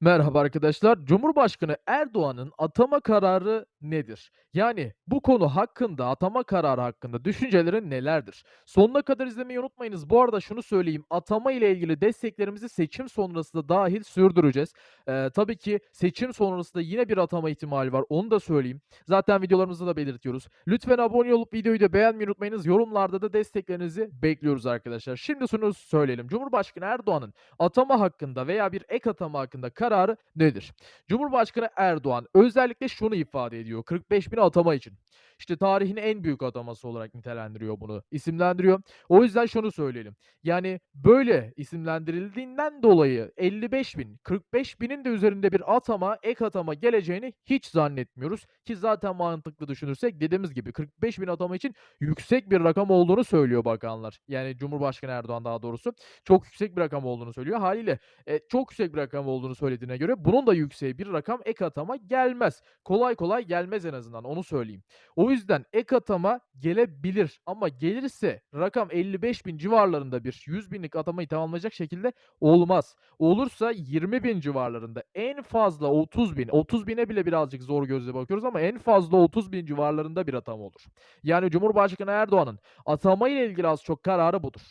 Merhaba arkadaşlar. Cumhurbaşkanı Erdoğan'ın atama kararı nedir? Yani bu konu hakkında, atama kararı hakkında düşüncelerin nelerdir? Sonuna kadar izlemeyi unutmayınız. Bu arada şunu söyleyeyim, atama ile ilgili desteklerimizi seçim sonrası da dâhil sürdüreceğiz. Eee, tabii ki seçim sonrası da yine bir atama ihtimali var, onu da söyleyeyim. Zaten videolarımızda da belirtiyoruz. Lütfen abone olup videoyu da beğenmeyi unutmayınız. Yorumlarda da desteklerinizi bekliyoruz arkadaşlar. Şimdi şunu söyleyelim. Cumhurbaşkanı Erdoğan'ın atama hakkında veya bir ek atama hakkında kararı nedir? Cumhurbaşkanı Erdoğan özellikle şunu ifade ediyor 45.000 atama için. İşte tarihin en büyük ataması olarak nitelendiriyor bunu, isimlendiriyor. O yüzden şunu söyleyelim. Yani böyle isimlendirildiğinden dolayı 55.000, 45.000'in de üzerinde bir atama, ek atama geleceğini hiç zannetmiyoruz ki zaten mantıklı düşünürsek dediğimiz gibi 45.000 atama için yüksek bir rakam olduğunu söylüyor bakanlar. Yani Cumhurbaşkanı Erdoğan daha doğrusu çok yüksek bir rakam olduğunu söylüyor. Hâliyle, eee, çok yüksek bir rakam olduğunu söylediğine göre bunun da yükseği bir rakam ek atama gelmez. Kolay kolay gelmez en azından onu söyleyeyim. O yüzden ek atama gelebilir ama gelirse rakam 55.000 civarlarında bir 100.000'lik atamayı tamamlayacak şekilde olmaz. Olursa 20.000 civarlarında en fazla 30.000, 30.000'e bile birazcık zor gözle bakıyoruz ama en fazla 30.000 civarlarında bir atama olur. Yani Cumhurbaşkanı Erdoğan'ın atama ile ilgili az çok kararı budur.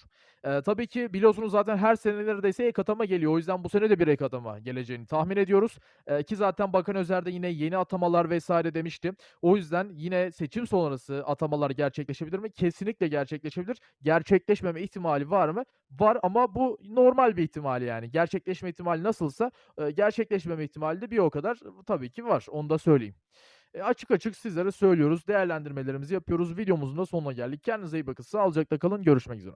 Eee, tabii ki biliyorsunuz zaten her sene neredeyse ek atama geliyor. O yüzden bu sene de bir ek atama geleceğini tahmin ediyoruz. Eee, ki zaten Bakan Özer de yine yeni atamalar vs. demişti. O yüzden yine seçim sonrası atamalar gerçekleşebilir mi? Kesinlikle gerçekleşebilir. Gerçekleşmeme ihtimali var mı? Var ama bu normal bir ihtimal yani. Gerçekleşme ihtimali nasılsa, eee, gerçekleşmeme ihtimali de bir o kadar tabii ki var. Onu da söyleyeyim. Eee, açık açık sizlere söylüyoruz, değerlendirmelerimizi yapıyoruz. Videomuzun da sonuna geldik. Kendinize iyi bakın, sağlıcakla kalın, görüşmek üzere.